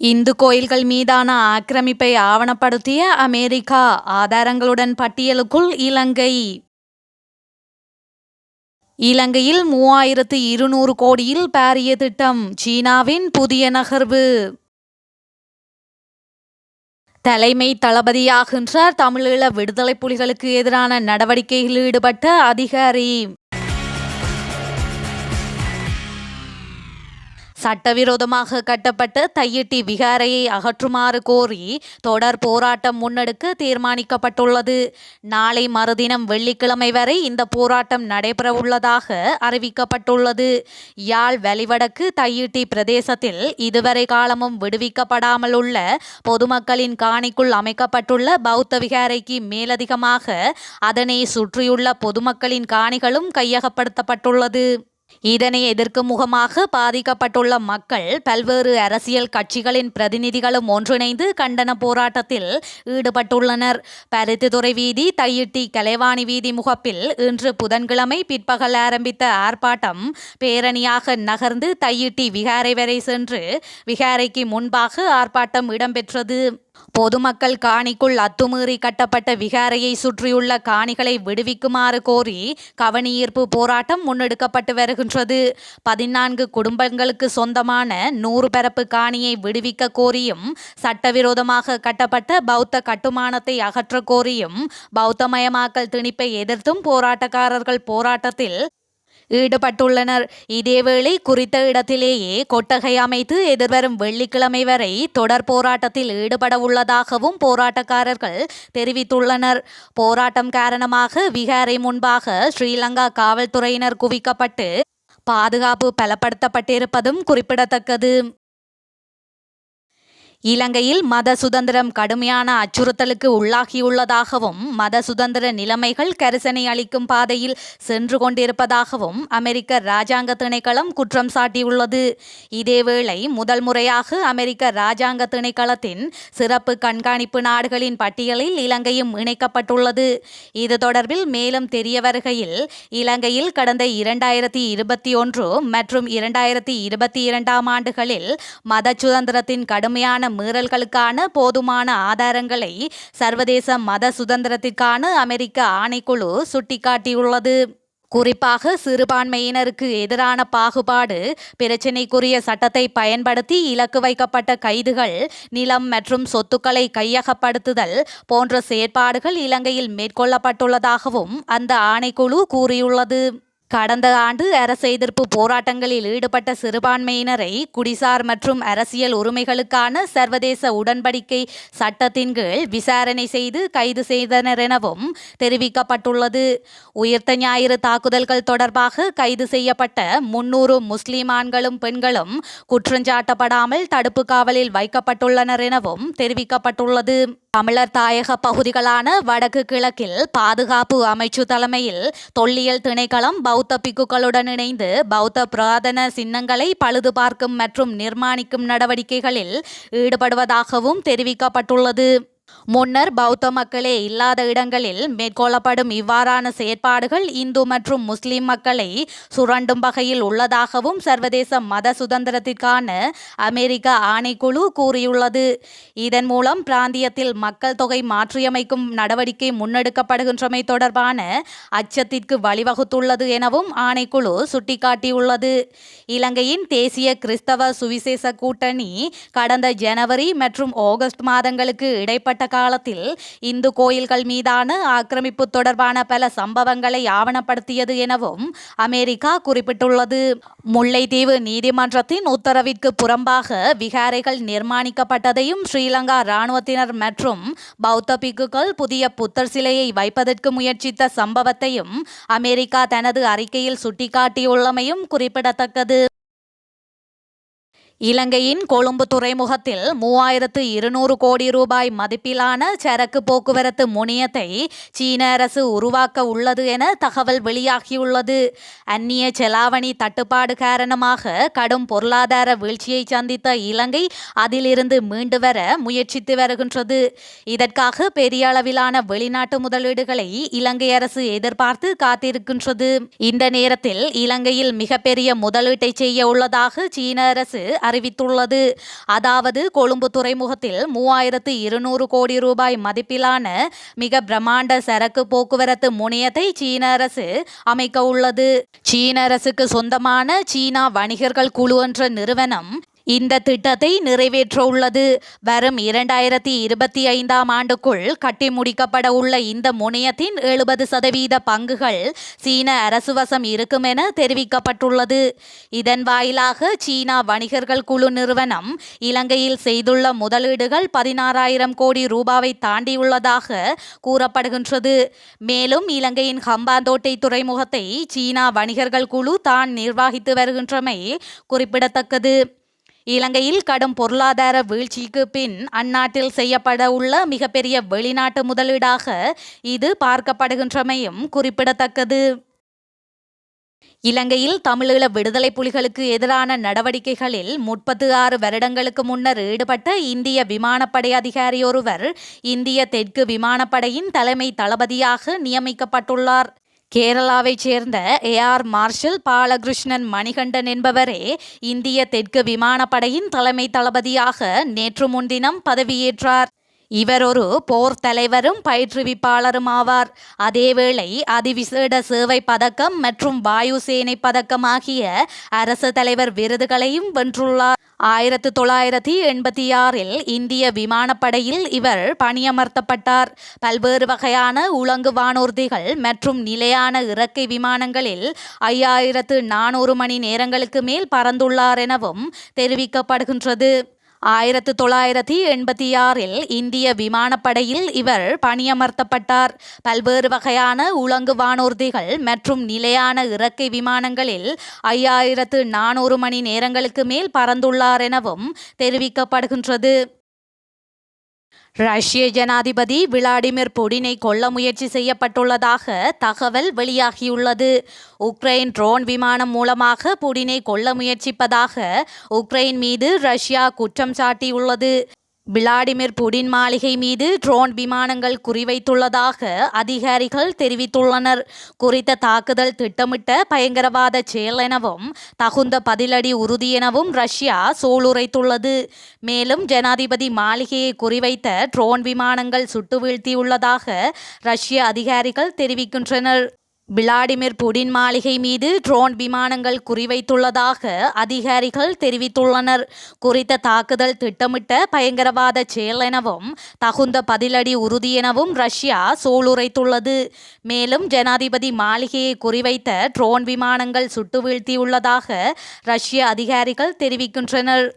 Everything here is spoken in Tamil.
இந்து கோயில்கள் மீதான ஆக்கிரமிப்பை ஆவணப்படுத்திய அமெரிக்கா ஆதாரங்களுடன் பட்டியலுக்குள் இலங்கை. இலங்கையில் மூவாயிரத்து இருநூறு கோடியில் பாரிய திட்டம் சீனாவின் புதிய நகர்வு. தலைமை தளபதியாகின்றார் தமிழீழ விடுதலை புலிகளுக்கு எதிரான நடவடிக்கைகளில் ஈடுபட்ட அதிகாரி. சட்டவிரோதமாக கட்டப்பட்ட தையிட்டி விகாரையை அகற்றுமாறு கோரி தொடர் போராட்டம் முன்னெடுக்க தீர்மானிக்கப்பட்டுள்ளது. நாளை மறுதினம் வெள்ளிக்கிழமை வரை இந்த போராட்டம் நடைபெறவுள்ளதாக அறிவிக்கப்பட்டுள்ளது. யாழ் வெளிவடக்கு தையிட்டி பிரதேசத்தில் இதுவரை காலமும் விடுவிக்கப்படாமல் உள்ள பொதுமக்களின் காணிக்குள் அமைக்கப்பட்டுள்ள பௌத்த விகாரைக்கு மேலதிகமாக அதனை சுற்றியுள்ள பொதுமக்களின் காணிகளும் கையகப்படுத்தப்பட்டுள்ளது. இதனை எதிர்க்கும் முகமாக பாதிக்கப்பட்டுள்ள மக்கள் பல்வேறு அரசியல் கட்சிகளின் பிரதிநிதிகளும் ஒன்றிணைந்து கண்டன போராட்டத்தில் ஈடுபட்டுள்ளனர். பருத்தித்துறை வீதி தையிட்டி கலைவாணி வீதி முகப்பில் இன்று புதன்கிழமை பிற்பகல் ஆரம்பித்த ஆர்ப்பாட்டம் பேரணியாக நகர்ந்து தையிட்டி விகாரை வரை சென்று விகாரைக்கு முன்பாக ஆர்ப்பாட்டம் இடம்பெற்றது. பொதுமக்கள் காணிக்குள் அத்துமீறி கட்டப்பட்ட விகாரையை சுற்றியுள்ள காணிகளை விடுவிக்குமாறு கோரி கவனியீர்ப்பு போராட்டம் முன்னெடுக்கப்பட்டு வருகின்றது. பதினான்கு குடும்பங்களுக்கு சொந்தமான நூறு பரப்பு காணியை விடுவிக்க கோரியும் சட்டவிரோதமாக கட்டப்பட்ட பௌத்த கட்டுமானத்தை அகற்ற கோரியும் பௌத்தமயமாக்கல் திணிப்பை எதிர்த்தும் போராட்டக்காரர்கள் போராட்டத்தில் ஈடுபட்டுள்ளனர். இதேவேளை குறித்த இடத்திலேயே கொட்டகை அமைத்து எதிர்வரும் வெள்ளிக்கிழமை வரை தொடர் போராட்டத்தில் ஈடுபட உள்ளதாகவும் போராட்டக்காரர்கள் தெரிவித்துள்ளனர். போராட்டம் காரணமாக விகாரை முன்பாக ஸ்ரீலங்கா காவல்துறையினர் குவிக்கப்பட்டு பாதுகாப்பு பலப்படுத்தப்பட்டிருப்பதும் குறிப்பிடத்தக்கது. இலங்கையில் மத சுதந்திரம் கடுமையான அச்சுறுத்தலுக்கு உள்ளாகியுள்ளதாகவும் மத சுதந்திர நிலைமைகள் கரிசனை அளிக்கும் பாதையில் சென்று கொண்டிருப்பதாகவும் அமெரிக்க ராஜாங்க திணைக்களம் குற்றம் சாட்டியுள்ளது. இதேவேளை முதல் முறையாக அமெரிக்க ராஜாங்க திணைக்களத்தின் சிறப்பு கண்காணிப்பு நாடுகளின் பட்டியலில் இலங்கையும் இணைக்கப்பட்டுள்ளது. இது தொடர்பில் மேலும் தெரிய வருகையில் இலங்கையில் கடந்த இரண்டாயிரத்தி இருபத்தி ஒன்று மற்றும் இரண்டாயிரத்தி இருபத்தி இரண்டாம் ஆண்டுகளில் மத சுதந்திரத்தின் கடுமையான மீறல்களுக்கான போதுமான ஆதாரங்களை சர்வதேச மத சுதந்திரத்திற்கான அமெரிக்க ஆணைக்குழு சுட்டிக்காட்டியுள்ளது. குறிப்பாக சிறுபான்மையினருக்கு எதிரான பாகுபாடு பிரச்சினைக்குரிய சட்டத்தை பயன்படுத்தி இலக்கு வைக்கப்பட்ட கைதுகள் நிலம் மற்றும் சொத்துக்களை கையகப்படுத்துதல் போன்ற செயற்பாடுகள் இலங்கையில் மேற்கொள்ளப்பட்டுள்ளதாகவும் அந்த ஆணைக்குழு கூறியுள்ளது. கடந்த ஆண்டு அரச எதிர்ப்பு போராட்டங்களில் ஈடுபட்ட சிறுபான்மையினரை குடிசார் மற்றும் அரசியல் உரிமைகளுக்கான சர்வதேச உடன்படிக்கை சட்டத்தின் கீழ் விசாரணை செய்து கைது செய்தனர் எனவும் தெரிவிக்கப்பட்டுள்ளது. உயிர்த்த ஞாயிறு தாக்குதல்கள் தொடர்பாக கைது செய்யப்பட்ட முன்னூறு முஸ்லிம் ஆண்களும் பெண்களும் குற்றஞ்சாட்டப்படாமல் தடுப்பு காவலில் வைக்கப்பட்டுள்ளனர் எனவும் தெரிவிக்கப்பட்டுள்ளது. தமிழர் தாயக பகுதிகளான வடக்கு கிழக்கில் பாதுகாப்பு அமைச்சு தலைமையில் தொல்லியல் திணைக்களம் பௌத்த பிக்குகளுடன் இணைந்து பௌத்த புராதன சின்னங்களை பழுது பார்க்கும் மற்றும் நிர்மாணிக்கும் நடவடிக்கைகளில் ஈடுபடுவதாகவும் தெரிவிக்கப்பட்டுள்ளது. முன்னர் பௌத்த மக்களே இல்லாத இடங்களில் மேற்கொள்ளப்படும் இவ்வாறான செயற்பாடுகள் இந்து மற்றும் முஸ்லிம் மக்களை சுரண்டும் வகையில் உள்ளதாகவும் சர்வதேச மத சுதந்திரத்திற்கான அமெரிக்க ஆணைக்குழு கூறியுள்ளது. இதன் மூலம் பிராந்தியத்தில் மக்கள் தொகை மாற்றியமைக்கும் நடவடிக்கை முன்னெடுக்கப்படுகின்றமை தொடர்பான அச்சத்திற்கு வழிவகுத்துள்ளது எனவும் ஆணைக்குழு சுட்டிக்காட்டியுள்ளது. இலங்கையின் தேசிய கிறிஸ்தவ சுவிசேஷ கூட்டணி கடந்த ஜனவரி மற்றும் ஆகஸ்ட் மாதங்களுக்கு இடைப்பட்ட காலத்தில் இந்து கோயில்கள் மீதான ஆக்கிரமிப்பு தொடர்பான பல சம்பவங்களை ஆவணப்படுத்தியது எனவும் அமெரிக்கா குறிப்பிட்டுள்ளது. முல்லைத்தீவு நீதிமன்றத்தின் உத்தரவிற்கு புறம்பாக விகாரைகள் நிர்மாணிக்கப்பட்டதையும் ஸ்ரீலங்கா இராணுவத்தினர் மற்றும் பௌத்த பிக்குகள் புதிய புத்தர் சிலையை வைப்பதற்கு முயற்சித்த சம்பவத்தையும் அமெரிக்கா தனது அறிக்கையில் சுட்டிக்காட்டியுள்ளமையும் குறிப்பிடத்தக்கது. இலங்கையின் கொழும்பு துறைமுகத்தில் மூவாயிரத்து இருநூறு கோடி ரூபாய் மதிப்பிலான சரக்கு போக்குவரத்து முனையத்தை சீன அரசு உருவாக்க உள்ளது என தகவல் வெளியாகியுள்ளது. அந்நிய செலாவணி தட்டுப்பாடு காரணமாக கடும் பொருளாதார வீழ்ச்சியை சந்தித்த இலங்கை அதிலிருந்து மீண்டு வர முயற்சித்து வருகின்றது. இதற்காக பெரிய அளவிலான வெளிநாட்டு முதலீடுகளை இலங்கை அரசு எதிர்பார்த்து காத்திருக்கின்றது. இந்த நேரத்தில் இலங்கையில் மிகப்பெரிய முதலீட்டை செய்ய உள்ளதாக சீன அரசு அறிவித்துள்ளது. அதாவது கொழும்பு துறைமுகத்தில் மூவாயிரத்து இருநூறு கோடி ரூபாய் மதிப்பிலான மிக பிரம்மாண்ட சரக்கு போக்குவரத்து முனையத்தை சீன அரசு அமைக்க உள்ளது. சீன அரசுக்கு சொந்தமான சீனா வணிகர்கள் குழு என்ற நிறுவனம் இந்த திட்டத்தை நிறைவேற்ற உள்ளது வரும் இரண்டாயிரத்தி இருபத்தி ஐந்தாம் ஆண்டுக்குள் கட்டி முடிக்கப்பட உள்ள இந்த முனையத்தின் எழுபது சதவீத பங்குகள் சீன அரசு வசம் இருக்கும் என தெரிவிக்கப்பட்டுள்ளது. இதன் வாயிலாக சீனா வணிகர்கள் குழு நிறுவனம் இலங்கையில் செய்துள்ள முதலீடுகள் பதினாறாயிரம் கோடி ரூபாவை தாண்டியுள்ளதாக கூறப்படுகின்றது. மேலும் இலங்கையின் ஹம்பாந்தோட்டை துறைமுகத்தை சீனா வணிகர்கள் குழு தான் நிர்வகித்து வருகின்றமை குறிப்பிடத்தக்கது. இலங்கையில் கடும் பொருளாதார வீழ்ச்சிக்கு பின் அந்நாட்டில் செய்யப்பட உள்ள மிகப்பெரிய வெளிநாட்டு முதலீடாக இது பார்க்கப்படுகின்றமையும் குறிப்பிடத்தக்கது. இலங்கையில் தமிழீழ விடுதலை புலிகளுக்கு எதிரான நடவடிக்கைகளில் முப்பத்து ஆறு வருடங்களுக்கு முன்னர் ஈடுபட்ட இந்திய விமானப்படை அதிகாரி ஒருவர் இந்திய தெற்கு விமானப்படையின் தலைமை தளபதியாக நியமிக்கப்பட்டுள்ளார். கேரளாவைச் சேர்ந்த ஏஆர் மார்ஷல் பாலகிருஷ்ணன் மணிகண்டன் என்பவரே இந்திய தெற்கு விமானப்படையின் தலைமை தளபதியாக நேற்று முன்தினம் பதவியேற்றார். இவர் ஒரு போர் தலைவரும் பயிற்றுவிப்பாளரும் ஆவார் அதேவேளை அதிவிசேட சேவை பதக்கம் மற்றும் வாயுசேனை பதக்கம் ஆகிய அரசு தலைவர் விருதுகளையும் வென்றுள்ளார். ஆயிரத்து தொள்ளாயிரத்தி எண்பத்தி ஆறில் இந்திய விமானப்படையில் இவர் பணியமர்த்தப்பட்டார். பல்வேறு வகையான உலங்கு வானூர்திகள் மற்றும் நிலையான இறக்கை விமானங்களில் ஐயாயிரத்து நானூறு மணி நேரங்களுக்கு மேல் பறந்துள்ளார் எனவும் தெரிவிக்கப்படுகின்றது. ஆயிரத்து தொள்ளாயிரத்தி எண்பத்தி ஆறில் இந்திய விமானப்படையில் இவர் பணியமர்த்தப்பட்டார். பல்வேறு வகையான உலங்கு வானூர்திகள் மற்றும் நிலையான இறக்கை விமானங்களில் ஐயாயிரத்து நானூறு மணி நேரங்களுக்கு மேல் பறந்துள்ளார் எனவும் தெரிவிக்கப்படுகின்றது. ரஷ்ய ஜனாதிபதி விளாடிமிர் புடினை கொல்ல முயற்சி செய்யப்பட்டுள்ளதாக தகவல் வெளியாகியுள்ளது. உக்ரைன் ட்ரோன் விமானம் மூலமாக புடினை கொல்ல முயற்சிப்பதாக உக்ரைன் மீது ரஷ்யா குற்றம் சாட்டியுள்ளது. விளாடிமிர் புடின் மாளிகை மீது ட்ரோன் விமானங்கள் குறிவைத்துள்ளதாக அதிகாரிகள் தெரிவித்துள்ளனர். குறித்த தாக்குதல் திட்டமிட்ட பயங்கரவாத செயல் எனவும் தகுந்த பதிலடி உறுதி எனவும் ரஷ்யா சூளுரைத்துள்ளது. மேலும் ஜனாதிபதி மாளிகையை குறிவைத்த ட்ரோன் விமானங்கள் சுட்டு வீழ்த்தியுள்ளதாக ரஷ்ய அதிகாரிகள் தெரிவிக்கின்றனர். விளாடிமிர் புடின் மாளிகை மீது ட்ரோன் விமானங்கள் குறிவைத்துள்ளதாக அதிகாரிகள் தெரிவித்துள்ளனர். குறித்த தாக்குதல் திட்டமிட்ட பயங்கரவாத செயல் எனவும் தகுந்த பதிலடி உறுதி எனவும் ரஷ்யா சூளுரைத்துள்ளது. மேலும் ஜனாதிபதி மாளிகையை குறிவைத்த ட்ரோன் விமானங்கள் சுட்டு வீழ்த்தியுள்ளதாக ரஷ்ய அதிகாரிகள் தெரிவிக்கின்றனர்.